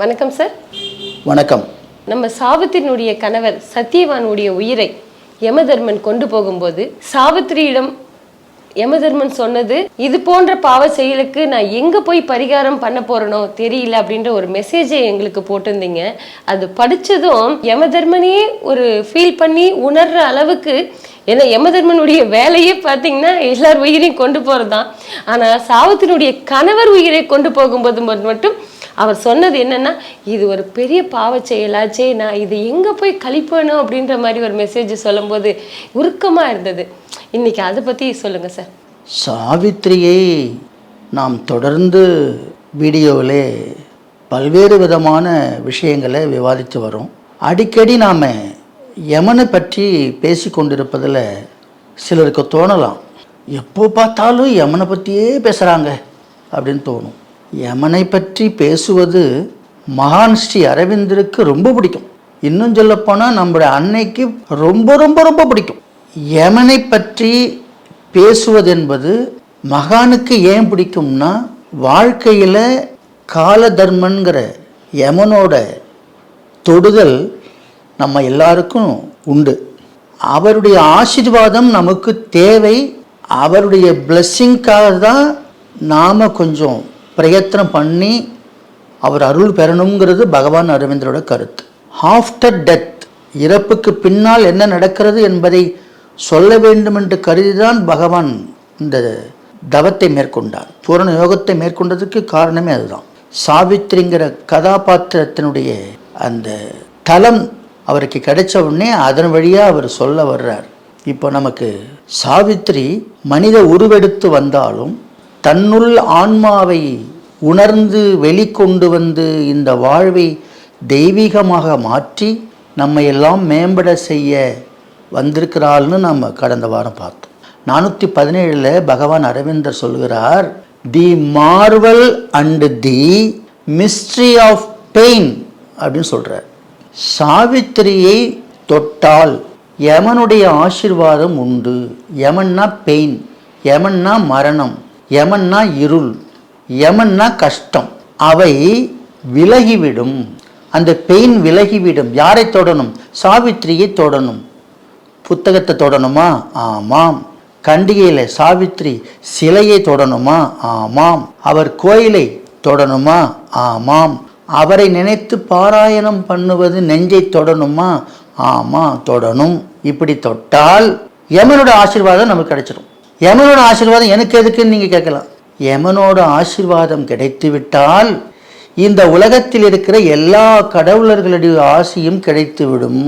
வணக்கம் சார் வணக்கம். நம்ம சாவித்திரியினுடைய கணவர் சத்தியவானுடைய உயிரை யமதர்மன் கொண்டு போகும்போது சாவித்திரியிடம் யமதர்மன் சொன்னது இது போன்ற பாவ செயலுக்கு நான் எங்க போய் பரிகாரம் பண்ண போறேனோ தெரியல அப்படின்ற ஒரு மெசேஜை எங்களுக்கு போட்டிருந்தீங்க. அது படிச்சதும் யமதர்மனே ஒரு ஃபீல் பண்ணி உணர்ற அளவுக்கு ஏன்னா யமதர்மனுடைய வேலையே பார்த்தீங்கன்னா எல்லார் உயிரையும் கொண்டு போறதுதான். ஆனா சாவித்திரியுடைய கணவர் உயிரை கொண்டு போகும்போது மட்டும் அவர் சொன்னது என்னன்னா இது ஒரு பெரிய பாவ செயலாச்சே நான் இது எங்கே போய் கழிப்பேனோ அப்படின்ற மாதிரி ஒரு மெசேஜ் சொல்லும்போது உருக்கமாக இருந்தது. இன்னைக்கு அதை பற்றி சொல்லுங்க சார் சாவித்திரியை நாம் தொடர்ந்து வீடியோவிலே பல்வேறு விதமான விஷயங்களை விவாதித்து வரோம். அடிக்கடி நாம் யமனை பற்றி பேசி கொண்டிருப்பதில் சிலருக்கு தோணலாம். எப்போ பார்த்தாலும் யமனை பற்றியே பேசுகிறாங்க அப்படின்னு தோணும். யமனை பற்றி பேசுவது மகான் ஸ்ரீ அரவிந்தருக்கு ரொம்ப பிடிக்கும். இன்னும் சொல்லப்போனால் நம்முடைய அன்னைக்கு ரொம்ப ரொம்ப ரொம்ப பிடிக்கும். யமனை பற்றி பேசுவது என்பது மகானுக்கு ஏன் பிடிக்கும்னா வாழ்க்கையில் காலதர்மன்கிற யமனோட தொடுதல் நம்ம எல்லாருக்கும் உண்டு. அவருடைய ஆசீர்வாதம் நமக்கு தேவை. அவருடைய பிளஸ்ஸிங்காக தான் நாம் கொஞ்சம் பிரயத்தனம் பண்ணி அவர் அருள் பெறணுங்கிறது பகவான் அரவிந்தரோட கருத்து. ஆஃப்டர் டெத் இறப்புக்கு பின்னால் என்ன நடக்கிறது என்பதை சொல்ல வேண்டும் என்று கருதிதான் பகவான் இந்த தவத்தை மேற்கொண்டார். பூரண யோகத்தை மேற்கொண்டதுக்கு காரணமே அதுதான். சாவித்திரிங்கிற கதாபாத்திரத்தினுடைய அந்த தலம் அவருக்கு கிடைச்ச உடனே அதன் வழியாக அவர் சொல்ல வர்றார். இப்போ நமக்கு சாவித்திரி மனித உருவெடுத்து வந்தாலும் தன்னுள் ஆன்மாவை உணர்ந்து வெளிக்கொண்டு வந்து இந்த வாழ்வை தெய்வீகமாக மாற்றி நம்மை எல்லாம் மேம்பட செய்ய வந்திருக்கிறாள்னு நம்ம கடந்த வாரம் பார்த்தோம். நானூற்றி பதினேழில் பகவான் அரவிந்தர் சொல்கிறார் the marvel and the mystery of pain அப்படின்னு சொல்கிறார் சாவித்திரியை தொட்டால் யமனுடைய ஆசீர்வாதம் உண்டு. யமன்னா பெயின் யமன்னா மரணம் யமன்னா இருள். யமன்னா கஷ்டம். அவை விலகிவிடும். அந்த பெயின் விலகிவிடும். யாரை தொடணும்? சாவித்திரியை தொடணும். புத்தகத்தை தொடணுமா? ஆமாம். கண்டிகையில் சாவித்திரி சிலையை தொடணுமா? ஆமாம். அவர் கோயிலை தொடணுமா? ஆமாம். அவரை நினைத்து பாராயணம் பண்ணுவது நெஞ்சை தொடணுமா? ஆமா தொடணும். இப்படி தொட்டால் யமனோட ஆசீர்வாதம் நமக்கு கிடைச்சிடும் யமனோட ஆசீர்வாதம் எனக்கு எதுக்குன்னு நீங்கள் கேட்கலாம். யமனோட ஆசிர்வாதம் கிடைத்து விட்டால் இந்த உலகத்தில் இருக்கிற எல்லா கடவுளர்களுடைய ஆசியும் கிடைத்துவிடும்.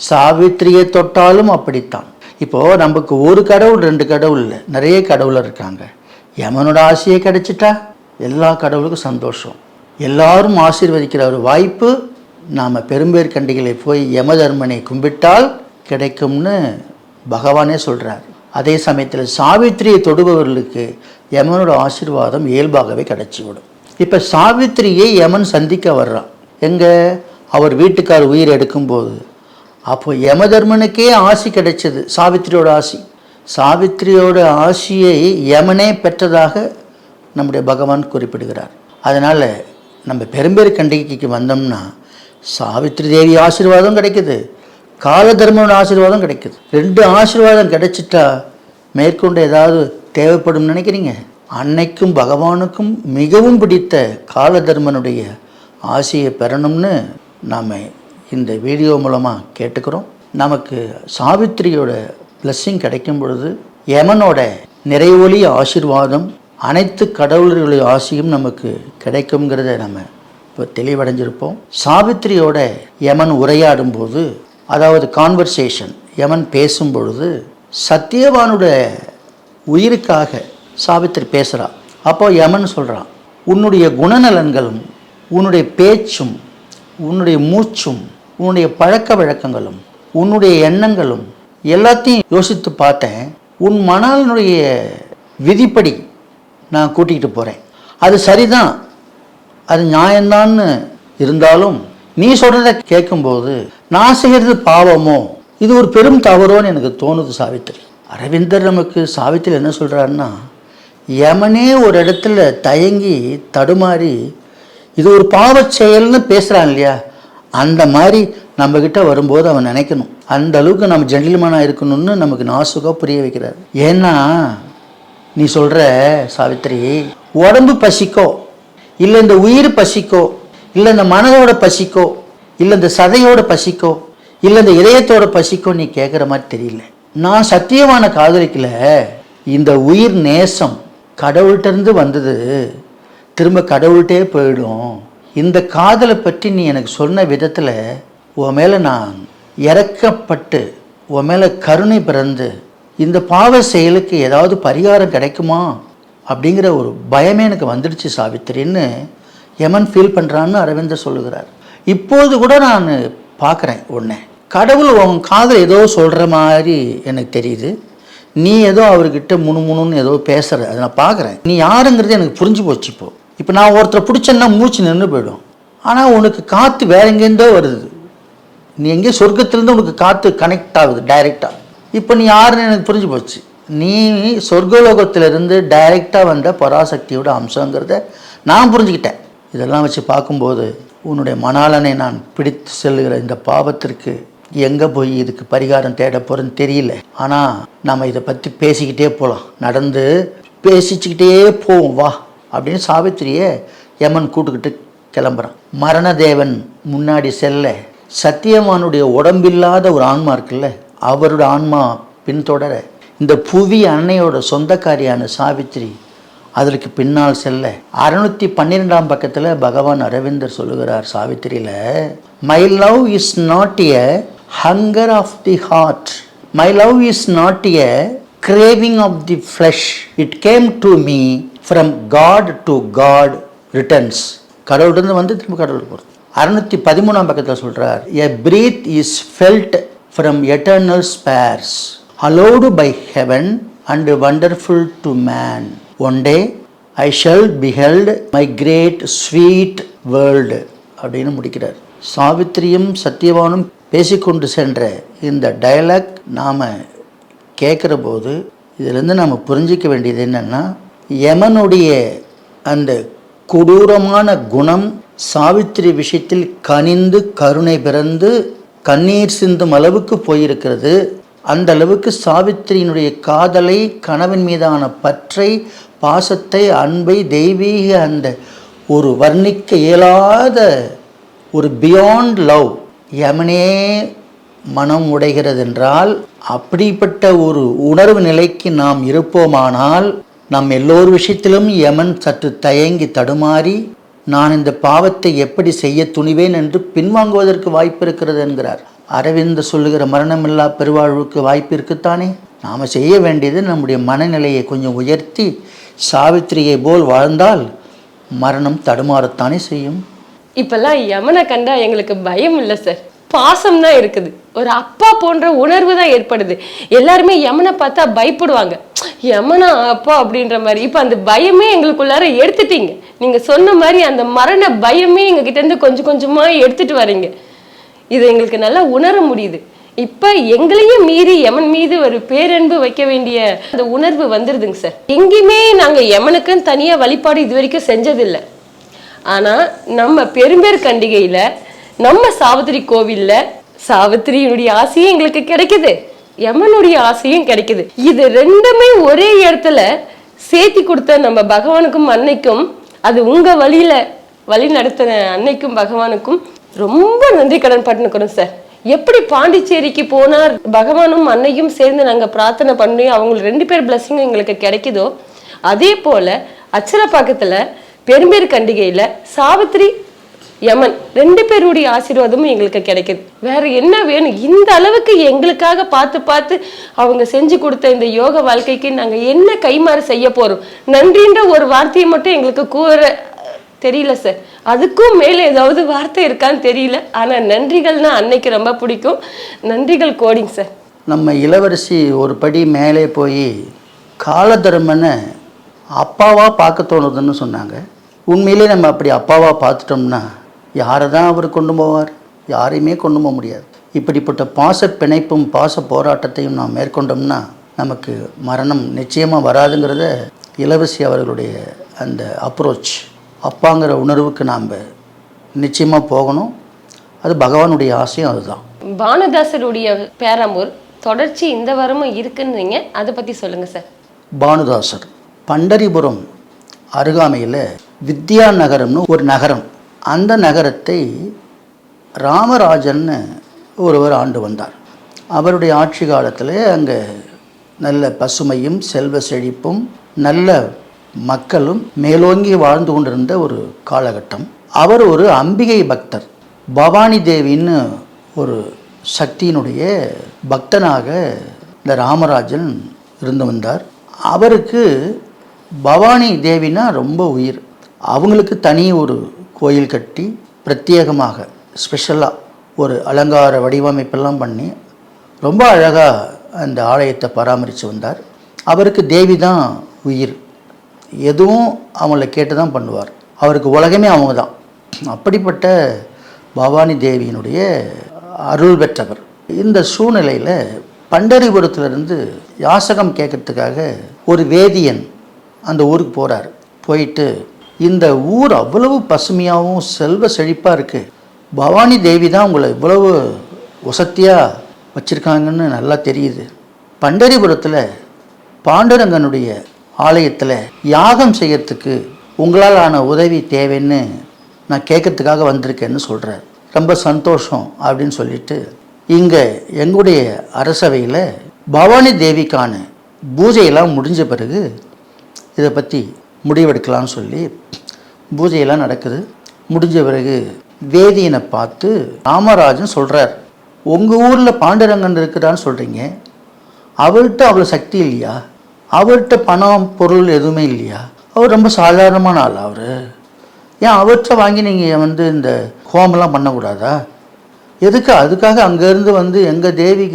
சாவித்திரியை தொட்டாலும் அப்படித்தான். இப்போ நமக்கு ஒரு கடவுள் ரெண்டு கடவுள் இல்லை. நிறைய கடவுளர் இருக்காங்க. யமனோட ஆசையை கிடைச்சிட்டா எல்லா கடவுளுக்கும் சந்தோஷம். எல்லாரும் ஆசீர்வதிக்கிற ஒரு வாய்ப்பு நாம் பெரும்பேர் கண்டிகளை போய் யமதர்மனை கும்பிட்டால் கிடைக்கும்னு பகவானே சொல்கிறார் அதே சமயத்தில் சாவித்திரியை தொடுபவர்களுக்கு யமனோட ஆசீர்வாதம் இயல்பாகவே கிடைச்சிவிடும். இப்போ சாவித்திரியை யமன் சந்திக்க வர்றான். எங்கே? அவர் வீட்டுக்கார் உயிர் எடுக்கும்போது. அப்போ யமதர்மனுக்கே ஆசி கிடைச்சது சாவித்திரியோட ஆசி. சாவித்திரியோட ஆசியை யமனே பெற்றதாக நம்முடைய பகவான் குறிப்பிடுகிறார். அதனால் நம்ம பெரும்பேறு கண்டிகைக்கு வந்தோம்னா சாவித்திரி தேவி ஆசீர்வாதம் கிடைக்குது காலதர்மனோட ஆசீர்வாதம் கிடைக்குது. ரெண்டு ஆசீர்வாதம் கிடைச்சிட்டா மேற்கொண்டு ஏதாவது தேவைப்படும் நினைக்கிறீங்க? அன்னைக்கும் பகவானுக்கும் மிகவும் பிடித்த காலதர்மனுடைய ஆசையை பெறணும்னு நாம் இந்த வீடியோ மூலமாக கேட்டுக்கிறோம். நமக்கு சாவித்திரியோட பிளஸ்ஸிங் கிடைக்கும் பொழுது யமனோட நிறைவொலி ஆசிர்வாதம் அனைத்து கடவுளர்களுடைய ஆசையும் நமக்கு கிடைக்குங்கிறத நம்ம இப்போ தெளிவடைஞ்சிருப்போம். சாவித்திரியோட யமன் உரையாடும் போது அதாவது கான்வர்சேஷன் யமன் பேசும் பொழுது சத்தியவானோட உயிருக்காக சாவித்திரி பேசுகிறா அப்போ யமன் சொல்கிறான் உன்னுடைய குணநலன்களும் உன்னுடைய பேச்சும் உன்னுடைய மூச்சும் உன்னுடைய பழக்க வழக்கங்களும் உன்னுடைய எண்ணங்களும் எல்லாத்தையும் யோசித்து பார்த்தேன். உன் மணாலினுடைய விதிப்படி நான் கூட்டிகிட்டு போகிறேன் அது சரிதான் அது நியாயந்தான்னு இருந்தாலும் நீ சொல்கிறத கேட்கும்போது நான் செய்கிறது பாவமோ? இது ஒரு பெரும் தவறோன்னு எனக்கு தோணுது சாவித்திரி. அரவிந்தர் நமக்கு சாவித்திரி என்ன சொல்கிறாருன்னா யமனே ஒரு இடத்துல தயங்கி தடுமாறி இது ஒரு பாவச் செயல்னு பேசுகிறான் இல்லையா? அந்த மாதிரி நம்மக்கிட்ட வரும்போது அவன் நினைக்கணும். அந்த அளவுக்கு நம்ம ஜென்டில்மேனாக இருக்கணும்னு நமக்கு நாசுகாக புரிய வைக்கிறார். ஏன்னா நீ சொல்கிற சாவித்திரி உடம்பு பசிக்கோ இல்லை இந்த உயிர் பசிக்கோ இல்லை இந்த மனதோட பசிக்கோ இல்லை இந்த சதையோட பசிக்கோ இல்லை இந்த இதயத்தோட பசிக்கும் நீ கேட்குற மாதிரி தெரியல. நான் சத்தியமான காதலிக்கல. இந்த உயிர் நேசம் கடவுள்கிட்டருந்து வந்தது. திரும்ப கடவுள்கிட்டே போயிடும். இந்த காதலை பற்றி நீ எனக்கு சொன்ன விதத்தில் உன் மேலே நான் இறக்கப்பட்டு உன் மேலே கருணை பிறந்து இந்த பாவ செயலுக்கு ஏதாவது பரிகாரம் கிடைக்குமா? அப்படிங்கிற ஒரு பயமே எனக்கு வந்துடுச்சு சாவித்திரின்னு யமன் ஃபீல் பண்ணுறான்னு அரவிந்தர் சொல்லுகிறார். இப்போது கூட நான் பார்க்குறேன் உன்னை. கடவுள் உன் காதில் ஏதோ சொல்கிற மாதிரி எனக்கு தெரியுது. நீ ஏதோ அவர்கிட்ட முணுமுணுன்னு ஏதோ பேசுகிற அதை நான் பார்க்குறேன். நீ யாருங்கிறது எனக்கு புரிஞ்சு போச்சு இப்போ. இப்போ நான் ஒருத்தரை பிடிச்சேன்னா மூச்சு நின்று போயிடும். ஆனால் உனக்கு காற்று வேற எங்கேருந்தோ வருது. நீ எங்கேயோ சொர்க்கத்துலேருந்து உனக்கு காற்று கனெக்ட் ஆகுது டைரெக்டாக இப்போ நீ யாருன்னு எனக்கு புரிஞ்சு போச்சு. நீ சொர்க்கலோகத்திலிருந்து டைரெக்டாக வந்த பராசக்தியோட அம்சங்கிறத நான் புரிஞ்சுக்கிட்டேன். இதெல்லாம் வச்சு பார்க்கும்போது உன்னுடைய மணாலனை நான் பிடித்து செல்லுகிற இந்த பாவத்திற்கு எங்கே போய் இதுக்கு பரிகாரம் தேட போகிறேன்னு தெரியல. ஆனால் நம்ம இதை பற்றி பேசிக்கிட்டே போகலாம் நடந்து பேசிச்சுக்கிட்டே போவோம் வா அப்படின்னு சாவித்திரியை யமன் கூட்டுக்கிட்டு கிளம்புறான். மரணதேவன் முன்னாடி செல்ல சத்தியமானுடைய உடம்பில்லாத ஒரு ஆன்மா இருக்குல்ல அவரோட ஆன்மா பின்தொடர இந்த புவி அன்னையோட சொந்தக்காரியான சாவித்திரி அதற்கு பின்னால் செல்ல அறுநூத்தி பன்னிரெண்டாம் பக்கத்தில் பகவான் அரவிந்தர் சொல்லுகிறார் சாவித்திரியில் my love is not a hunger of the heart my love is not a craving of the flesh it came to me from God to God returns கடவுள்கிட்ட வந்து திரும்ப கடவுளுக்கு போகிறது அறுநூத்தி பதிமூணாம் பக்கத்தில் சொல்கிறார் a breath is felt from eternal spheres allowed by heaven and wonderful to man one day I shall beheld my great sweet world அப்படின்னு முடிக்கிறார். சாவித்திரியும் சத்தியவானும் பேசிக்கொண்டு சென்ற இந்த டயலாக் நாம் கேட்குற போது இதிலேருந்து நாம் புரிஞ்சிக்க வேண்டியது என்னென்னா யமனுடைய அந்த கொடூரமான குணம் சாவித்திரி விஷயத்தில் கனிந்து கருணை பிறந்து கண்ணீர் சிந்தும் அளவுக்கு போயிருக்கிறது. அந்த அளவுக்கு சாவித்திரியினுடைய காதலை கணவன் மீதான பற்றை பாசத்தை அன்பை தெய்வீக அந்த ஒரு வர்ணிக்க இயலாத ஒரு பியாண்ட் லவ் யமனே மனம் உடைகிறது என்றால் அப்படிப்பட்ட ஒரு உணர்வு நிலைக்கு நாம் இருப்போமானால் நம் எல்லோர் விஷயத்திலும் யமன் சற்று தயங்கி தடுமாறி நான் இந்த பாவத்தை எப்படி செய்ய துணிவேன் என்று பின்வாங்குவதற்கு வாய்ப்பு இருக்கிறது என்கிறார். அரவிந்தர் சொல்லுகிற மரணமில்லா பெருவாழ்வுக்கு வாய்ப்பு இருக்குத்தானே நாம் செய்ய வேண்டியது நம்முடைய மனநிலையை கொஞ்சம் உயர்த்தி சாவித்திரியை போல் வாழ்ந்தால் மரணம் தடுமாறத்தானே செய்யும். இப்பெல்லாம் யமனை கண்டா எங்களுக்கு பயம் இல்லை சார் பாசம் தான் இருக்குது. ஒரு அப்பா போன்ற உணர்வு தான் ஏற்படுது. எல்லாருமே யமனை பார்த்தா பயப்படுவாங்க. யமனா அப்பா அப்படின்ற மாதிரி. இப்போ அந்த பயமே எங்களுக்குள்ளார எடுத்துட்டீங்க. நீங்க சொன்ன மாதிரி அந்த மரண பயமே எங்க கிட்ட இருந்து கொஞ்சம் கொஞ்சமா எடுத்துட்டு வரீங்க. இது எங்களுக்கு நல்லா உணர முடியுது. இப்ப எங்களையும் மீறி யமன் மீது ஒரு பேரன்பு வைக்க வேண்டிய அந்த உணர்வு வந்துருதுங்க சார் எங்கேயுமே நாங்க யமனுக்குன்னு தனியா வழிபாடு இது வரைக்கும் செஞ்சதில்லை. ஆனா நம்ம பெரும்பேர் கண்டிகையில நம்ம சாவித்திரி கோவில்ல சாவித்திரியினுடைய ஆசையும் எங்களுக்கு கிடைக்குது. யமனுடைய ஆசையும் கிடைக்குது. இது ரெண்டுமே ஒரே இடத்துல சேர்த்தி கொடுத்த நம்ம பகவானுக்கும் அன்னைக்கும் அது உங்க வழியில வழி நடத்தின அன்னைக்கும் பகவானுக்கும் ரொம்ப நன்றி கடன் பட்டுனுக்கிறோம் சார். எப்படி பாண்டிச்சேரிக்கு போனார் பகவானும் அன்னையும் சேர்ந்து நாங்க பிரார்த்தனை பண்ணி அவங்களுக்கு ரெண்டு பேர் பிளஸ்ஸிங்கும் எங்களுக்கு கிடைக்குதோ அதே போல அச்சரப்பாக்கத்துல பெரும்பேர் கண்டிகையில சாவித்திரி யமன் ரெண்டு பேருடைய ஆசீர்வாதமும் எங்களுக்கு கிடைக்குது. வேற என்ன வேணும்? இந்த அளவுக்கு எங்களுக்காக பார்த்து பார்த்து அவங்க செஞ்சு கொடுத்த இந்த யோக வாழ்க்கைக்கு நாங்க என்ன கைமாறு செய்ய போறோம்? நன்றின்ற ஒரு வார்த்தையை மட்டும் எங்களுக்கு கூற தெரியல சார் அதுக்கும் மேலே ஏதாவது வார்த்தை இருக்கான்னு தெரியல. ஆனா நன்றிகள்னா அன்னைக்கு ரொம்ப பிடிக்கும். நன்றிகள் கோடிங் சார் நம்ம இளவரசி ஒரு படி மேலே போய் காலதர்மனை அப்பாவாக பார்க்க தோணுதுன்னு சொன்னாங்க. உண்மையிலே நம்ம அப்படி அப்பாவாக பார்த்துட்டோம்னா யாரை தான் அவர் கொண்டு போவார்? யாரையுமே கொண்டு போக முடியாது. இப்படிப்பட்ட பாச பிணைப்பும் பாச போராட்டத்தையும் நாம் மேற்கொண்டோம்னா நமக்கு மரணம் நிச்சயமாக வராதுங்கிறத இளவரசி அவர்களுடைய அந்த அப்ரோச் அப்பாங்கிற உணர்வுக்கு நாம் நிச்சயமாக போகணும். அது பகவானுடைய ஆசையும் அதுதான். பானுதாசருடைய பேராமூர் தொடர்ச்சி இந்த வாரமும் இருக்குன்னீங்க அதை பத்தி சொல்லுங்க சார். பானுதாசர் பண்டரிபுரம் அருகாமையில் வித்யா நகரம்னு ஒரு நகரம். அந்த நகரத்தை ராமராஜன்னு ஒருவர் ஆண்டு வந்தார். அவருடைய ஆட்சி காலத்தில் அங்கே நல்ல பசுமையும் செல்வ செழிப்பும் நல்ல மக்களும் மேலோங்கி வாழ்ந்து கொண்டிருந்த ஒரு காலகட்டம். அவர் ஒரு அம்பிகை பக்தர். பவானி தேவின்னு ஒரு சக்தியினுடைய பக்தனாக இந்த ராமராஜன் இருந்து வந்தார். அவருக்கு பவானி தேவினா ரொம்ப உயிர். அவங்களுக்கு தனி ஒரு கோயில் கட்டி பிரத்யேகமாக ஸ்பெஷலாக ஒரு அலங்கார வடிவமைப்பெல்லாம் பண்ணி ரொம்ப அழகாக அந்த ஆலயத்தை பராமரித்து வந்தார். அவருக்கு தேவி தான் உயிர். எதுவும் அவங்கள கேட்டு தான் பண்ணுவார். அவருக்கு உலகமே அவங்க தான். அப்படிப்பட்ட பவானி தேவியினுடைய அருள் பெற்றவர். இந்த சூழ்நிலையில் பண்டரிபுரத்திலிருந்து யாசகம் கேட்கறதுக்காக ஒரு வேதியன் அந்த ஊருக்கு போகிறார் போயிட்டு இந்த ஊர் அவ்வளவு பசுமையாகவும் செல்வ செழிப்பாக இருக்குது பவானி தேவி தான் உங்களை இவ்வளவு வசத்தியாக வச்சுருக்காங்கன்னு நல்லா தெரியுது. பண்டரிபுரத்தில் பாண்டுரங்கனுடைய ஆலயத்தில் யாகம் செய்யறதுக்கு உங்களால் ஆன உதவி தேவைன்னு நான் கேட்கறதுக்காக வந்திருக்கேன்னு சொல்கிறார் ரொம்ப சந்தோஷம் அப்படின்னு சொல்லிட்டு இங்கே எங்களுடைய அரசவையில் பவானி தேவிக்கான பூஜையெல்லாம் முடிஞ்ச பிறகு இதை பற்றி முடிவெடுக்கலாம்னு சொல்லி பூஜையெல்லாம் நடக்குது. முடிஞ்ச பிறகு வேதியனை பார்த்து ராமராஜன் சொல்கிறார் உங்கள் ஊரில் பாண்டரங்கன் இருக்கிறான்னு சொல்கிறீங்க அவர்கிட்ட அவ்வளோ சக்தி இல்லையா? அவர்கிட்ட பணம் பொருள் எதுவுமே இல்லையா? அவர் ரொம்ப சாதாரணமான ஆள் அவர்? ஏன் அவர்கிட்ட வாங்கி நீங்கள் வந்து இந்த ஹோமெல்லாம் பண்ணக்கூடாதா? எதுக்கு அதுக்காக அங்கேருந்து வந்து எங்கள் தேவி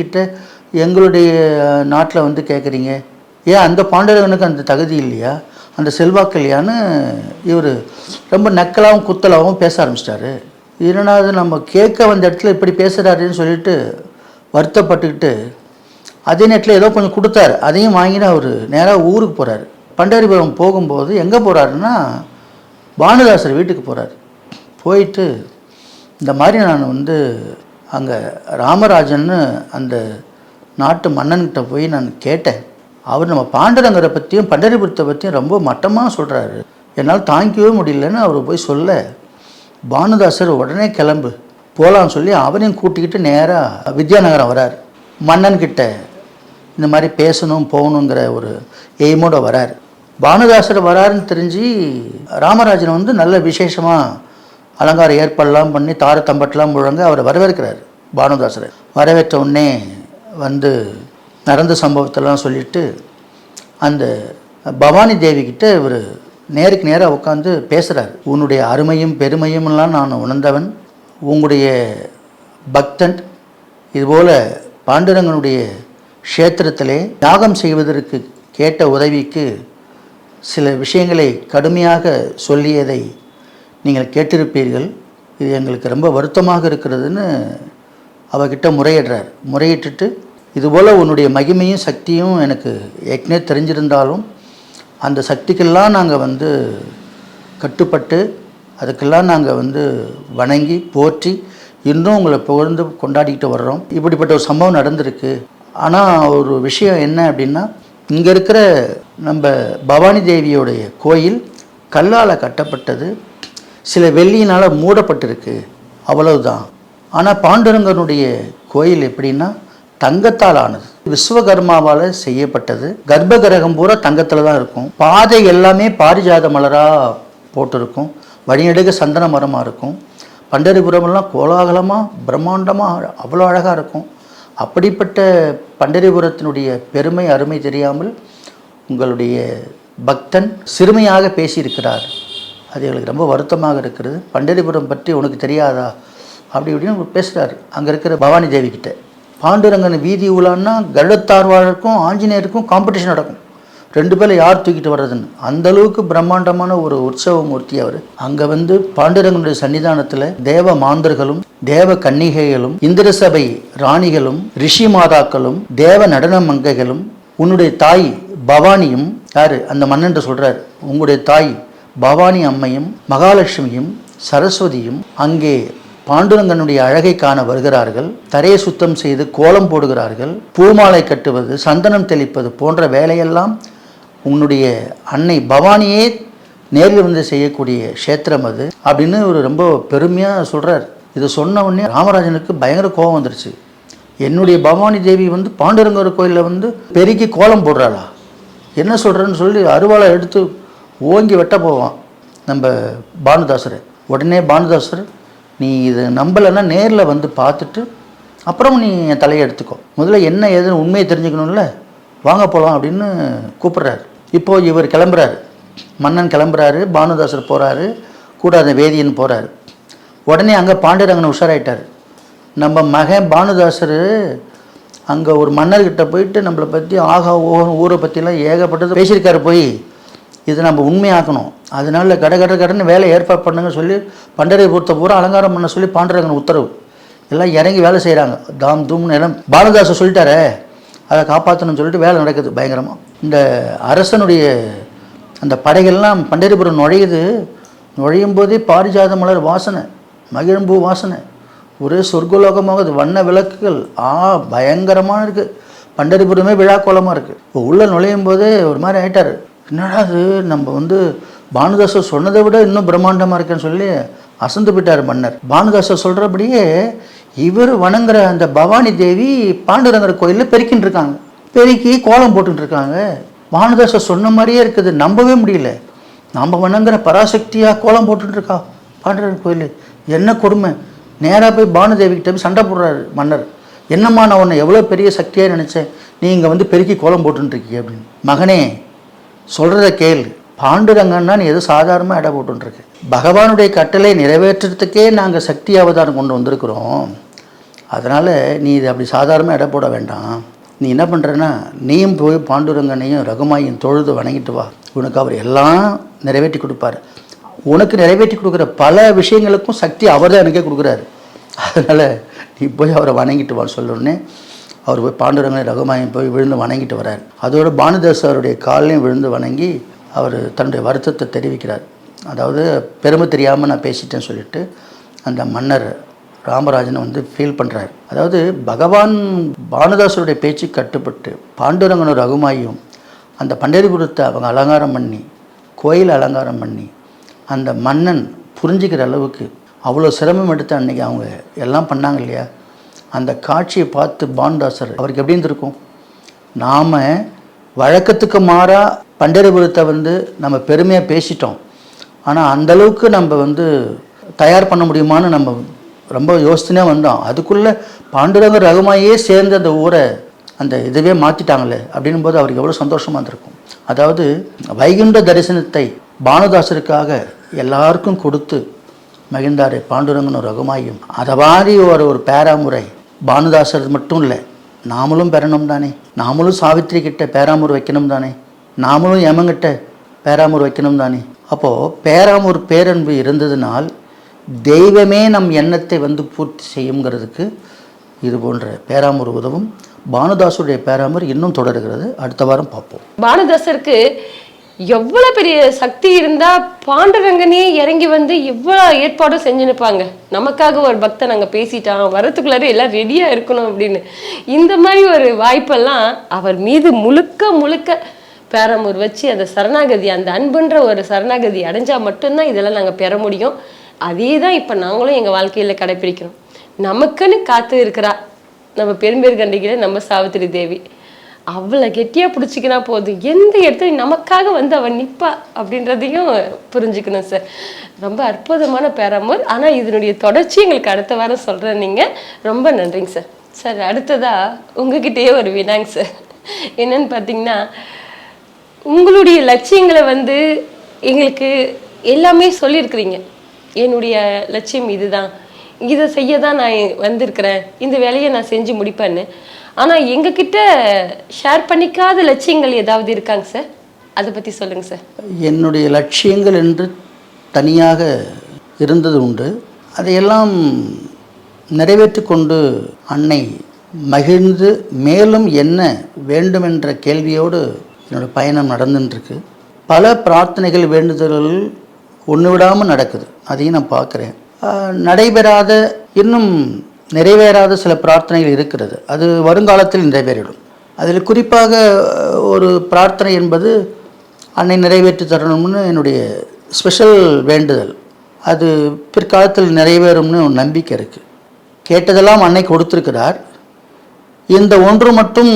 எங்களுடைய நாட்டில் வந்து கேட்குறீங்க? ஏன் அந்த பாண்டரங்கனுக்கு அந்த தகுதி இல்லையா? அந்த செல்வாக்கு இவர் ரொம்ப நக்கலாகவும் குத்தலாகவும் பேச ஆரம்பிச்சிட்டாரு. என்னன்னா அது நம்ம கேட்க வந்த இடத்துல இப்படி பேசுகிறாருன்னு சொல்லிட்டு வருத்தப்பட்டுக்கிட்டு அதே நேரத்தில் ஏதோ கொஞ்சம் கொடுத்தாரு. அதையும் வாங்கிட்டு அவர் நேராக ஊருக்கு போகிறாரு பண்டாரிபுரம் போகும்போது எங்கே போகிறாருன்னா பானுதாசர் வீட்டுக்கு போகிறார் போயிட்டு இந்த மாதிரி நான் வந்து அங்கே ராமராஜன்னு அந்த நாட்டு மன்னன்கிட்ட போய் நான் கேட்டேன். அவர் நம்ம பாண்டரங்கரை பற்றியும் பண்டரிபுரத்தை பற்றியும் ரொம்ப மட்டமாக சொல்கிறாரு என்னால் தாங்கிக்கவே முடியலன்னு அவர் போய் சொல்ல பானுதாசர் உடனே கிளம்பு போகலான்னு சொல்லி அவரையும் கூட்டிக்கிட்டு நேராக வித்யாநகரம் வரார். மன்னன்கிட்ட இந்த மாதிரி பேசணும் போகணுங்கிற ஒரு எய்மோட வரார். பானுதாசர் வராருன்னு தெரிஞ்சு ராமராஜன் வந்து நல்ல விசேஷமாக அலங்கார ஏற்பாடெல்லாம் பண்ணி தார தம்பட்டெல்லாம் முழங்க அவரை வரவேற்கிறார் பானுதாசரை. வரவேற்ற உடனே வந்து நடந்த சம்பவத்தெல்லாம் சொல்லிட்டு அந்த பவானி தேவி இவர் நேருக்கு நேராக உட்காந்து பேசுகிறார் உன்னுடைய அருமையும் பெருமையும் எல்லாம் நான் உணர்ந்தவன். உங்களுடைய பக்தன். இதுபோல் பாண்டுரங்கனுடைய க்ஷேத்திரத்திலே யாகம் செய்வதற்கு கேட்ட உதவிக்கு சில விஷயங்களை கடுமையாக சொல்லியதை நீங்கள் கேட்டிருப்பீர்கள். இது எங்களுக்கு ரொம்ப வருத்தமாக இருக்கிறதுன்னு அவகிட்ட முறையிடுறார். முறையிட்டுட்டு இதுபோல் உன்னுடைய மகிமையும் சக்தியும் எனக்கு ஏற்கனவே தெரிஞ்சிருந்தாலும் அந்த சக்திக்கெல்லாம் நாங்கள் வந்து கட்டுப்பட்டு அதுக்கெல்லாம் நாங்கள் வந்து வணங்கி போற்றி இன்னும் உங்களை புகழ்ந்து கொண்டாடிக்கிட்டு வர்றோம். இப்படிப்பட்ட ஒரு சம்பவம் நடந்திருக்கு. ஆனால் ஒரு விஷயம் என்ன அப்படின்னா இங்கே இருக்கிற நம்ம பவானி தேவியோடைய கோயில் கல்லால் கட்டப்பட்டது. சில வெள்ளியினால் மூடப்பட்டிருக்கு. அவ்வளவுதான். ஆனால் பாண்டுரங்கனுடைய கோயில் எப்படின்னா தங்கத்தால் ஆனது விஸ்வகர்மாவால் செய்யப்பட்டது. கர்ப்ப கிரகம் பூரா தங்கத்தில் தான் இருக்கும். பாதை எல்லாமே பாரிஜாத மலராக போட்டிருக்கும். வழிநெடுக சந்தன மரமாக இருக்கும். பண்டரிபுரமெல்லாம் கோலாகலமாக பிரம்மாண்டமாக அவ்வளோ அழகாக இருக்கும். அப்படிப்பட்ட பண்டரிபுரத்தினுடைய பெருமை அருமை தெரியாமல் உங்களுடைய பக்தன் சிறுமையாக பேசியிருக்கிறார். அது எங்களுக்கு ரொம்ப வருத்தமாக இருக்கிறது. பண்டரிபுரம் பற்றி உனக்கு தெரியாதா? அப்படி இப்படின்னு பேசுகிறார் அங்கே இருக்கிற பவானி தேவி கிட்ட பாண்டுரங்கன் வீதி உலான்னா கருடத்தார்வாழருக்கும் ஆஞ்சநேயருக்கும் காம்படிஷன் நடக்கும். ரெண்டு பேரும் யார் தூக்கிட்டு வர்றதுன்னு? அந்த அளவுக்கு பிரம்மாண்டமான ஒரு உற்சவ மூர்த்தி அவர். அங்கே வந்து பாண்டுரங்கனுடைய சன்னிதானத்தில் தேவ மாந்தர்களும் தேவ கன்னிகைகளும் இந்திர சபை ராணிகளும் ரிஷி மாதாக்களும் தேவ நடன மங்கைகளும் உன்னுடைய தாய் பவானியும் யாரு? அந்த மன்னன் சொல்கிறார் உங்களுடைய தாய் பவானி அம்மையும் மகாலட்சுமியும் சரஸ்வதியும் அங்கே பாண்டுரங்கனுடைய அழகை காண வருகிறார்கள். தரையை சுத்தம் செய்து கோலம் போடுகிறார்கள். பூமாலை கட்டுவது சந்தனம் தெளிப்பது போன்ற வேலையெல்லாம் உன்னுடைய அன்னை பவானியே நேரில் வந்து செய்யக்கூடிய க்ஷேத்திரம் அது அப்படின்னு ஒரு ரொம்ப பெருமையாக சொல்கிறார் இதை சொன்ன உடனே ராமராஜனுக்கு பயங்கர கோபம் வந்துருச்சு. என்னுடைய பவானி தேவி வந்து பாண்டுரங்கர் கோயிலில் வந்து பெருக்கி கோலம் போடுறாளா? என்ன சொல்கிறேன்னு சொல்லி அருவாளை எடுத்து ஓங்கி வெட்ட போவான் நம்ம பானுதாசர். உடனே பானுதாசர் நீ இது நம்பலைன்னா நேரில் வந்து பார்த்துட்டு அப்புறம் நீ என் தலையை எடுத்துக்கோ. முதல்ல என்ன ஏதுன்னு உண்மையை தெரிஞ்சுக்கணும்ல? வாங்க போகலாம் அப்படின்னு கூப்பிட்றாரு. இப்போது இவர் கிளம்புறாரு. மன்னன் கிளம்புறாரு பானுதாசர் போகிறாரு கூட அந்த வேதியன் போகிறாரு உடனே அங்கே பாண்டியரங்கன் உஷாராயிட்டார். நம்ம மகன் பானுதாசர் அங்கே ஒரு மன்னர்கிட்ட போயிட்டு நம்மளை பற்றி ஆகா ஓ ஊரை பற்றிலாம் ஏகப்பட்டது பேசியிருக்காரு போய். இதை நம்ம உண்மையாக்கணும். அதனால கட கட கடன்னு வேலை ஏற்பாடு பண்ணுங்க சொல்லி பண்டரிபுரத்தை பூரா அலங்காரம் பண்ண சொல்லி பாண்டுரங்கன் உத்தரவு. எல்லாம் இறங்கி வேலை செய்கிறாங்க தாம் தூம்னு எல்லாம் பாலதாசை சொல்லிட்டாரே அதை காப்பாற்றணும்னு சொல்லிட்டு வேலை நடக்குது பயங்கரமாக இந்த அரசனுடைய அந்த படைகள்லாம் பண்டரிபுரம் நுழையுது. நுழையும் போதே பாரிஜாத மலர் வாசனை மகிழம்பூ வாசனை ஒரே சொர்க்கலோகமாக அது வண்ண விளக்குகள் ஆ பயங்கரமாக இருக்குது பண்டரிபுரமே விழா கோலமாக இருக்குது இப்போ உள்ளே நுழையும் போதே ஒரு மாதிரி ஆகிட்டார் என்னடா அது நம்ம வந்து பானுதாசர் சொன்னதை விட இன்னும் பிரம்மாண்டமாக இருக்கேன்னு சொல்லி அசந்து போயிட்டார் மன்னர். பானுதாசர் சொல்கிறபடியே இவர் வணங்குற அந்த பவானி தேவி பாண்டுரங்கர் கோயிலில் பெருக்கின்னு இருக்காங்க. பெருக்கி கோலம் போட்டுட்டு இருக்காங்க. பானுதாசர் சொன்ன மாதிரியே இருக்குது. நம்பவே முடியல. நம்ம வணங்குற பராசக்தியாக கோலம் போட்டுட்டு இருக்கா பாண்டுரங்கர் கோயில்? என்ன கொடுமை? நேராக போய் பானுதேவிக்கிட்ட போய் சண்டை போடுறாரு மன்னர். என்னம்மா நான் உன்னை எவ்வளோ பெரிய சக்தியாக நினச்சேன்? நீ இங்கே வந்து பெருக்கி கோலம் போட்டுருக்கீங்க இருக்கீங்க அப்படின்னு. மகனே சொல்கிறத கேள். பாண்டுரங்கன்னா நீ எது சாதாரணமாக இடம் போட்டுருக்கு பகவானுடைய கட்டளை நிறைவேற்றுறதுக்கே நாங்கள் சக்தி அவதாரம் கொண்டு வந்திருக்கிறோம். அதனால் நீ இது அப்படி சாதாரணமாக இடம் போட வேண்டாம். நீ என்ன பண்ணுறன்னா நீயும் போய் பாண்டுரங்கனையும் ரகுமாயும் தொழுது வணங்கிட்டு வா. உனக்கு அவர் எல்லாம் நிறைவேற்றி கொடுப்பாரு. உனக்கு நிறைவேற்றி கொடுக்குற பல விஷயங்களுக்கும் சக்தி அவர் தான் எனக்கே கொடுக்குறாரு. அதனால் நீ போய் அவரை வணங்கிட்டு வான்னு சொல்லணுன்னே அவர் போய் பாண்டுரங்கனை ரகுமாயம் போய் விழுந்து வணங்கிட்டு வரார். அதோட பானுதாசருடைய காலையும் விழுந்து வணங்கி அவர் தன்னுடைய வருத்தத்தை தெரிவிக்கிறார். அதாவது பெருமை தெரியாமல் நான் பேசிட்டேன்னு சொல்லிட்டு அந்த மன்னர் ராமராஜனை வந்து ஃபீல் பண்ணுறாரு அதாவது பகவான் பானுதாசருடைய பேச்சு கட்டுப்பட்டு பாண்டுரங்கனும் ரகுமாயும் அந்த பண்டரிபுரத்தை அவங்க அலங்காரம் பண்ணி கோயில் அலங்காரம் பண்ணி அந்த மன்னன் புரிஞ்சுக்கிற அளவுக்கு அவ்வளோ சிரமம் எடுத்து அன்னைக்கு அவங்க எல்லாம் பண்ணாங்க இல்லையா? அந்த காட்சியை பார்த்து பாண்டாசர் அவருக்கு எப்படி இருந்திருக்கும்? நாம் வழக்கத்துக்கு மாறாக பண்டரிபுரத்தை வந்து நம்ம பெருமையாக பேசிட்டோம். ஆனால் அந்தளவுக்கு நம்ம வந்து தயார் பண்ண முடியுமான்னு நம்ம ரொம்ப யோசிச்சுனே வந்தோம். அதுக்குள்ளே பாண்டுரங்க ரகுமாயே சேர்ந்து அந்த ஊரை அந்த இதுவே மாற்றிட்டாங்களே அப்படின்னும் போது அவருக்கு எவ்வளோ சந்தோஷமாக இருந்திருக்கும். அதாவது வைகுண்ட தரிசனத்தை பானுதாசருக்காக எல்லாருக்கும் கொடுத்து மகிழ்ந்தார் பாண்டுரங்கனும் ரகுமாயும். அதை மாதிரி ஒரு ஒரு பேராமுறை பானுதாசர் மட்டும் இல்லை நாமளும் பெறணும் தானே. நாமளும் சாவித்திரி கிட்ட பேராமூர் வைக்கணும் தானே. நாமளும் யமங்கிட்ட பேராமூர் வைக்கணும் தானே. அப்போது பேராமூர் பேரன்பு இருந்ததுனால் தெய்வமே நம் எண்ணத்தை வந்து பூர்த்தி செய்யுங்கிறதுக்கு இது போன்ற பேராமூர் உதவும் பானுதாசுடைய பேராமூர் இன்னும் தொடர்கிறது. அடுத்த வாரம் பார்ப்போம். பானுதாசருக்கு எவ்வளவு பெரிய சக்தி இருந்தா பாண்டரங்கனே இறங்கி வந்து இவ்வளவு ஏற்பாடும் செஞ்சு நிற்பாங்க நமக்காக ஒரு பக்தன் அங்க பேசிட்டான் வரத்துக்குள்ளார எல்லாம் ரெடியா இருக்கணும் அப்படின்னு. இந்த மாதிரி ஒரு வாய்ப்பெல்லாம் அவர் மீது முழுக்க முழுக்க பேரமூர் வச்சு அந்த சரணாகதி அந்த அன்புன்ற ஒரு சரணாகதி அடைஞ்சா மட்டும்தான் இதெல்லாம் நாங்க பெற முடியும். அதே தான் இப்போ நாங்களும் எங்க வாழ்க்கையில கடைப்பிடிக்கிறோம் நமக்குன்னு காத்து இருக்கிறா நம்ம பெரும்பேர் கண்டிக்கிற நம்ம சாவித்திரி தேவி. அவளை கெட்டியா பிடிச்சிக்கினா போதும் எந்த இடத்துல நமக்காக வந்து அவள் நிப்பா அப்படின்றதையும் புரிஞ்சுக்கணும் சார் ரொம்ப அற்புதமான பேராமூர். ஆனால் இதனுடைய தொடர்ச்சி எங்களுக்கு அடுத்த வாரம் சொல்கிறேன் நீங்கள் ரொம்ப நன்றிங்க சார் சார் அடுத்ததா உங்ககிட்டயே ஒரு வினாங்க சார் என்னன்னு பார்த்தீங்கன்னா உங்களுடைய லட்சியங்களை வந்து எங்களுக்கு எல்லாமே சொல்லியிருக்கிறீங்க. என்னுடைய லட்சியம் இதுதான். இதை செய்ய தான் நான் வந்திருக்கிறேன். இந்த வேலையை நான் செஞ்சு முடிப்பேன்னு. ஆனால் எங்ககிட்ட ஷேர் பண்ணிக்காத லட்சியங்கள் ஏதாவது இருக்காங்க சார் அதை பற்றி சொல்லுங்கள் சார் என்னுடைய லட்சியங்கள் என்று தனியாக இருந்தது உண்டு. அதையெல்லாம் நிறைவேற்றி கொண்டு அன்னை மகிழ்ந்து மேலும் என்ன வேண்டுமென்ற கேள்வியோடு என்னோட பயணம் நடந்துட்டுருக்கு பல பிரார்த்தனைகள் வேண்டுதல்கள் ஒன்று விடாமல் நடக்குது. அதையும் நான் பார்க்குறேன். நடைபெறாத இன்னும் நிறைவேறாத சில பிரார்த்தனைகள் இருக்கிறது. அது வருங்காலத்தில் நிறைவேறிடும். அதில் குறிப்பாக ஒரு பிரார்த்தனை என்பது அன்னை நிறைவேற்றி தரணும்னு என்னுடைய ஸ்பெஷல் வேண்டுதல். அது பிற்காலத்தில் நிறைவேறும்னு ஒரு நம்பிக்கை இருக்குது கேட்டதெல்லாம் அன்னை கொடுத்திருக்கிறார். இந்த ஒன்று மட்டும்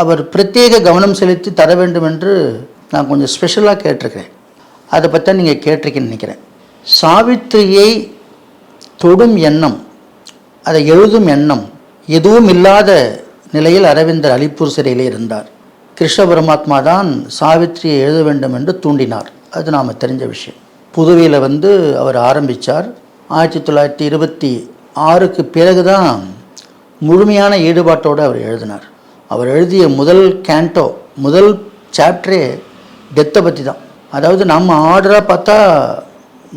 அவர் பிரத்யேக கவனம் செலுத்தி தர வேண்டும் என்று நான் கொஞ்சம் ஸ்பெஷலாக கேட்டிருக்கிறேன். அதை பற்றி நீங்கள் கேட்டிருக்கேன்னு நினைக்கிறேன். சாவித்திரியை தொடும் எண்ணம் அதை எழுதும் எண்ணம் எதுவும் இல்லாத நிலையில் அரவிந்தர் அலிப்பூர் சிறையிலே இருந்தார். கிருஷ்ண பரமாத்மா தான் சாவித்திரியை எழுத வேண்டும் என்று தூண்டினார். அது நாம் தெரிஞ்ச விஷயம். புதுவையில் வந்து அவர் ஆரம்பித்தார் ஆயிரத்தி தொள்ளாயிரத்தி இருபத்தி ஆறுக்கு பிறகு தான் முழுமையான ஈடுபாட்டோடு அவர் எழுதினார். அவர் எழுதிய முதல் கேண்டோ முதல் சாப்டரே டெத்தை பற்றி தான் அதாவது நம்ம ஆர்டராக பார்த்தா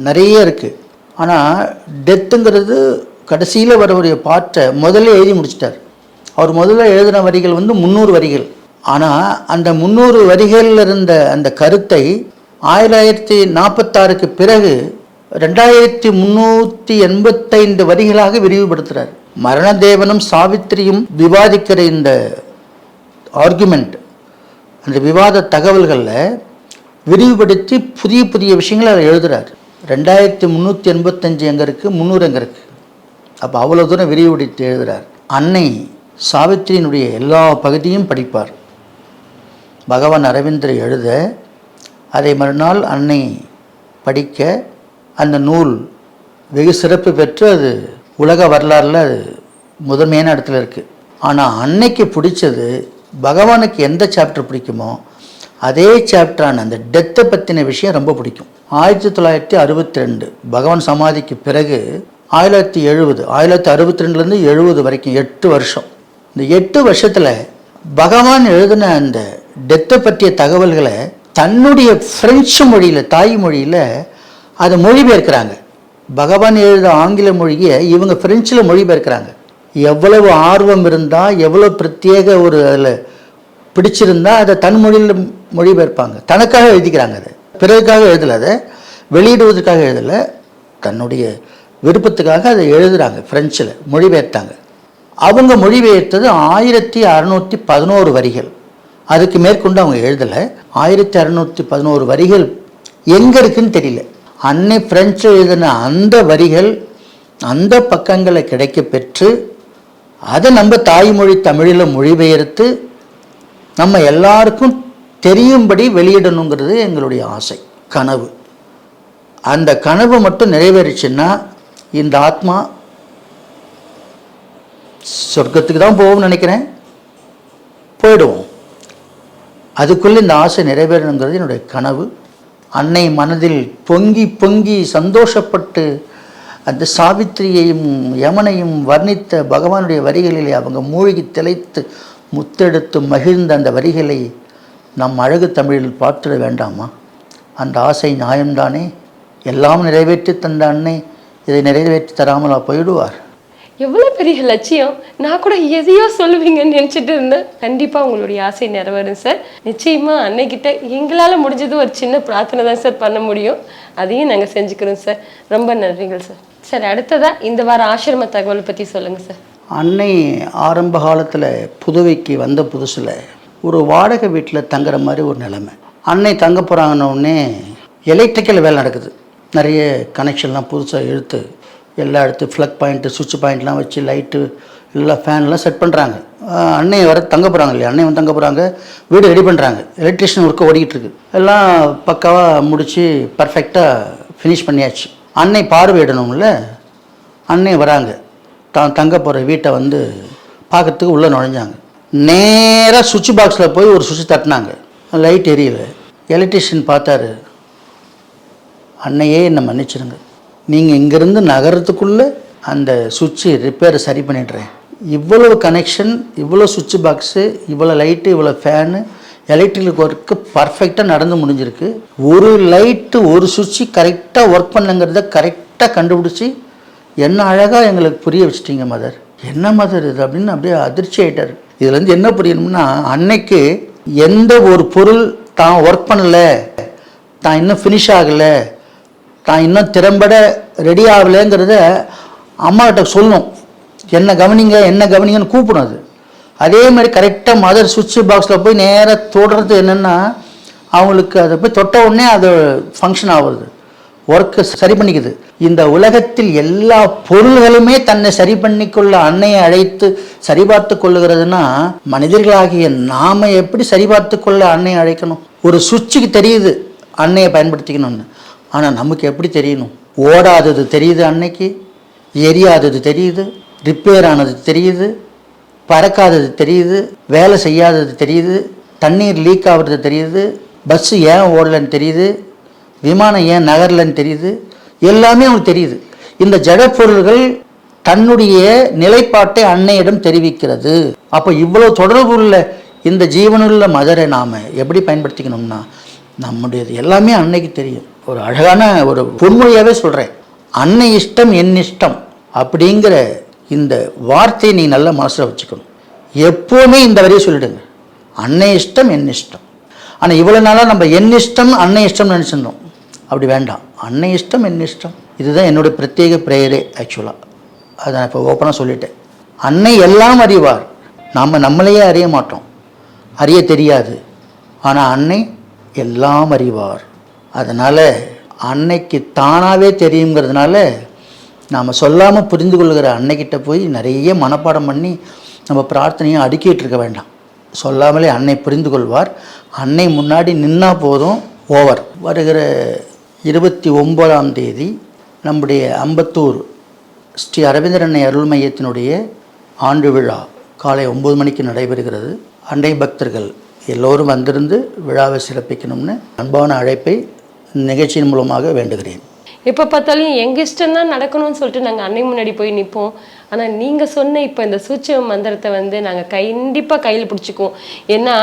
நிறைய இருக்குது ஆனால் டெத்துங்கிறது கடைசியில் வரக்கூடிய பாட்டை முதல்ல எழுதி முடிச்சிட்டார். அவர் முதல்ல எழுதின வரிகள் வந்து முந்நூறு வரிகள். ஆனால் அந்த முந்நூறு வரிகளில் இருந்த அந்த கருத்தை ஆயிரத்தி நாற்பத்தாறுக்கு பிறகு ரெண்டாயிரத்தி முந்நூற்றி எண்பத்தைந்து வரிகளாக விரிவுபடுத்துகிறார் மரணதேவனும் சாவித்திரியும் விவாதிக்கிற இந்த ஆர்குமெண்ட் அந்த விவாத தகவல்களில் விரிவுபடுத்தி புதிய புதிய விஷயங்களை அவர் எழுதுகிறார் ரெண்டாயிரத்தி முந்நூற்றி எண்பத்தஞ்சு எங்கே இருக்குது முந்நூறு எங்கே இருக்குது அப்போ அவ்வளோ தூரம் விரிவுபடுத்தி எழுதுகிறார் அன்னை சாவித்திரியினுடைய எல்லா பகுதியும் படிப்பார். பகவான் அரவிந்தர் எழுத அதை மறுநாள் அன்னை படிக்க அந்த நூல் வெகு சிறப்பு பெற்று அது உலக வரலாறில் அது முதன்மையான இடத்துல இருக்குது ஆனால் அன்னைக்கு பிடிச்சது பகவானுக்கு எந்த சாப்டர் பிடிக்குமோ அதே சாப்டரான அந்த டெத்தை பற்றின விஷயம் ரொம்ப பிடிக்கும். ஆயிரத்தி தொள்ளாயிரத்தி அறுபத்தி ரெண்டு பகவான் சமாதிக்கு பிறகு ஆயிரத்தி எழுபது ஆயிரத்தி அறுபத்தி ரெண்டுலேருந்து எழுபது வரைக்கும் எட்டு வருஷம். இந்த எட்டு வருஷத்தில் பகவான் எழுதின அந்த டெத்தை பற்றிய தகவல்களை தன்னுடைய ஃப்ரெஞ்சு மொழியில் தாய் மொழியில் அதை மொழிபெயர்க்கிறாங்க. பகவான் எழுத ஆங்கில மொழியை இவங்க ஃப்ரெஞ்சில் மொழிபெயர்க்கிறாங்க. எவ்வளவு ஆர்வம் இருந்தால் எவ்வளோ பிரத்யேக ஒரு அதில் பிடிச்சிருந்தா அதை தன் மொழியில் மொழிபெயர்ப்பாங்க. தனக்காக எழுதிக்கிறாங்க அதை. பிறருக்காக எழுதலை அதை. வெளியிடுவதற்காக எழுதலை. தன்னுடைய விருப்பத்துக்காக அதை எழுதுகிறாங்க ஃப்ரெஞ்சில் மொழிபெயர்த்தாங்க. அவங்க மொழிபெயர்த்தது ஆயிரத்தி அறநூற்றி பதினோரு வரிகள். அதுக்கு மேற்கொண்டு அவங்க எழுதலை. ஆயிரத்தி அறநூற்றி பதினோரு வரிகள் எங்கே இருக்குன்னு தெரியல. அன்னை பிரெஞ்சு எழுதின அந்த வரிகள் அந்த பக்கங்களை கிடைக்க பெற்று அதை நம்ம தாய்மொழி தமிழில் மொழிபெயர்த்து நம்ம எல்லாருக்கும் தெரியும்படி வெளியிடணுங்கிறது எங்களுடைய ஆசை கனவு. அந்த கனவு மட்டும் நிறைவேறிச்சுன்னா இந்த ஆத்மா சொர்க்கத்துக்கு தான் போகும்னு நினைக்கிறேன். போயிடுவோம். அதுக்குள்ளே இந்த ஆசை நிறைவேறணுங்கிறது என்னுடைய கனவு. அன்னை மனதில் பொங்கி பொங்கி சந்தோஷப்பட்டு அந்த சாவித்திரியையும் யமனையும் வர்ணித்த பகவானுடைய வரிகளிலே அவங்க மூழ்கி திளைத்து முத்தெடுத்து மகிழ்ந்த அந்த வரிகளை நம் அழகு தமிழில் பார்த்துட வேண்டாமா? அந்த ஆசை நியாயம்தானே எல்லாம் நிறைவேற்றி தந்த அன்னை இதை நிறைவேற்றி தராமலா போயிடுவார். எவ்வளோ பெரிய லட்சியம். நான் கூட எதையோ சொல்லுவீங்கன்னு நினச்சிட்டு இருந்தேன். கண்டிப்பாக உங்களுடைய ஆசை நிறைவேறும் சார். நிச்சயமாக அன்னைக்கிட்ட எங்களால் முடிஞ்சது ஒரு சின்ன பிரார்த்தனை தான் சார் பண்ண முடியும். அதையும் நாங்கள் செஞ்சுக்கிறோம் சார். ரொம்ப நன்றிகள் சார். சார் அடுத்ததாக இந்த வார ஆசிரம தகவல் பற்றி சொல்லுங்கள் சார். அன்னை ஆரம்ப காலத்தில் புதுவைக்கு வந்த புதுசில் ஒரு வாடகை வீட்டில் தங்குற மாதிரி ஒரு நிலைமை. அன்னை தங்க போகிறாங்கன்னொடனே எலக்ட்ரிக்கல் வேலை நடக்குது. நிறைய கனெக்ஷன்லாம் புதுசாக இழுத்து எல்லா இடத்து ஃப்ளக் பாயிண்ட்டு சுவிட்ச் பாயிண்ட்லாம் வச்சு லைட்டு எல்லாம் ஃபேன்லாம் செட் பண்ணுறாங்க அன்னை வர தங்க போகிறாங்க இல்லையா? அன்னை வந்து தங்க போகிறாங்க வீடு ரெடி பண்ணுறாங்க எலக்ட்ரிஷியன் ஒர்க்கு ஓடிக்கிட்டு இருக்கு. எல்லாம் பக்காவாக முடித்து பர்ஃபெக்டாக ஃபினிஷ் பண்ணியாச்சு. அன்னை பார்வையிடணும்ல அன்னை வராங்க. தான் தங்க போகிற வீட்டை வந்து பார்க்கறதுக்கு உள்ளே நுழைஞ்சாங்க. நேராக சுவிட்ச் பாக்ஸில் போய் ஒரு சுவிட்ச் தட்டினாங்க. லைட் எரியல. எலக்ட்ரிஷியன் பார்த்தாரு. அன்னையே என்னை மன்னிச்சிடுங்க நீங்கள் இங்கேருந்து நகரத்துக்குள்ளே அந்த சுவிட்சு ரிப்பேரை சரி பண்ணிடுறேன். இவ்வளோ கனெக்ஷன் இவ்வளோ சுவிட்ச் பாக்ஸு இவ்வளோ லைட்டு இவ்வளோ ஃபேனு எலக்ட்ரிக்கல் ஒர்க்கு பர்ஃபெக்டாக நடந்து முடிஞ்சிருக்கு. ஒரு லைட்டு ஒரு சுவிட்சு கரெக்டாக ஒர்க் பண்ணுங்கிறத கரெக்டாக கண்டுபிடிச்சி என்ன அழகாக எங்களுக்கு புரிய வச்சிட்டீங்க மதர் என்ன மதர் இது அப்படின்னு அப்படியே அதிர்ச்சி ஆகிட்டார் இதுலேருந்து என்ன புரியணும்னா அன்னைக்கு எந்த ஒரு பொருள் தான் ஒர்க் பண்ணலை தான் இன்னும் ஃபினிஷ் ஆகலை தான் இன்னும் திறம்பட ரெடி ஆகலைங்கிறத அம்மாகிட்ட சொல்லணும். என்ன கவனிங்க என்ன கவனிங்கன்னு கூப்பிடும் அது. அதே மாதிரி கரெக்டாக மதர் சுவிட்ச் பாக்ஸில் போய் நேராக தொடுறது என்னென்னா அவங்களுக்கு அதை போய் தொட்ட உடனே அது ஃபங்க்ஷன் ஆகுது. ஒர்க்கு சரி பண்ணிக்குது. இந்த உலகத்தில் எல்லா பொருள்களுமே தன்னை சரி பண்ணிக்கொள்ள அன்னையை அழைத்து சரிபார்த்து கொள்ளுகிறதுனா மனிதர்களாகிய நாம் எப்படி சரிபார்த்து கொள்ள அன்னையை அழைக்கணும்? ஒரு சுவிட்சுக்கு தெரியுது அன்னையை பயன்படுத்திக்கணும்னு. ஆனால் நமக்கு எப்படி தெரியணும்? ஓடாதது தெரியுது அன்னைக்கு எரியாதது தெரியுது ரிப்பேர் ஆனது தெரியுது பறக்காதது தெரியுது வேலை செய்யாதது தெரியுது தண்ணீர் லீக் ஆகுறது தெரியுது பஸ்ஸு ஏன் ஓடலைன்னு தெரியுது விமானம் ஏன் நகரலன்னு தெரியுது எல்லாமே அவனுக்கு தெரியுது. இந்த ஜடப்பொருள்கள் தன்னுடைய நிலைப்பாட்டை அன்னையிடம் தெரிவிக்கிறது. அப்போ இவ்வளோ தொடர்பு உள்ள இந்த ஜீவனுள்ள மதரை நாம் எப்படி பயன்படுத்திக்கணும்னா நம்முடையது எல்லாமே அன்னைக்கு தெரியும். ஒரு அழகான ஒரு பொன்மொழியாகவே சொல்கிறேன் அன்னை இஷ்டம் என் இஷ்டம் அப்படிங்கிற இந்த வார்த்தையை நீ நல்லா மனசில் வச்சுக்கணும். எப்போவுமே இந்த வரையை சொல்லிடுங்க. அன்னை இஷ்டம் என் இஷ்டம் ஆனால் இவ்வளோ நாளாக நம்ம என் இஷ்டம் அன்னை இஷ்டம்னு நினச்சிருந்தோம் அப்படி வேண்டாம். அன்னை இஷ்டம் என் இஷ்டம் இதுதான் என்னுடைய பிரத்யேக பிரேயரே ஆக்சுவலாக அதை நான் இப்போ ஓப்பனாக சொல்லிட்டேன். அன்னை எல்லாம் அறிவார் நாம் நம்மளையே அறிய மாட்டோம். அறிய தெரியாது. ஆனால் அன்னை எல்லாம் அறிவார். அதனால் அன்னைக்கு தானாகவே தெரியுங்கிறதுனால நாம் சொல்லாமல் புரிந்து கொள்கிற அன்னைக்கிட்ட போய் நிறைய மனப்பாடம் பண்ணி நம்ம பிரார்த்தனையும் அடுக்கிட்டு இருக்க வேண்டாம். சொல்லாமலே அன்னை புரிந்து கொள்வார் அன்னை முன்னாடி நின்னா போதும் ஓவர். வருகிற இருபத்தி ஒம்போதாம் தேதி நம்முடைய அம்பத்தூர் ஸ்ரீ அரவிந்தர் அன்னை அருள் மையத்தினுடைய ஆண்டு விழா காலை ஒம்பது மணிக்கு நடைபெறுகிறது. அன்னை பக்தர்கள் எல்லோரும் வந்திருந்து விழாவை சிறப்பிக்கணும்னு அன்பான அழைப்பை நிகழ்ச்சியின் மூலமாக வேண்டுகிறேன். எப்போ பார்த்தாலும் எங்கள் இஷ்டம் தான் நடக்கணும்னு சொல்லிட்டு நாங்கள் அன்னை முன்னாடி போய் நிற்போம் ஆனால் நீங்கள் சொன்ன இப்போ இந்த சூட்ச மந்திரத்தை வந்து நாங்கள் கண்டிப்பாக கையில் பிடிச்சிக்குவோம். ஏன்னா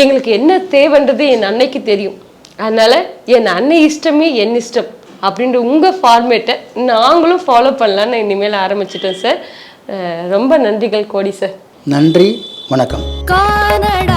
எங்களுக்கு என்ன தேவைன்றது என் அன்னைக்கு தெரியும். அதனால் என் அன்னை இஷ்டமே என் இஷ்டம் அப்படின்ற உங்கள் ஃபார்மேட்டை நாங்களும் ஃபாலோ பண்ணலான்னு இனிமேல் ஆரம்பிச்சிட்டோம் சார் ரொம்ப நன்றிகள் கோடி சார் நன்றி வணக்கம். கானடா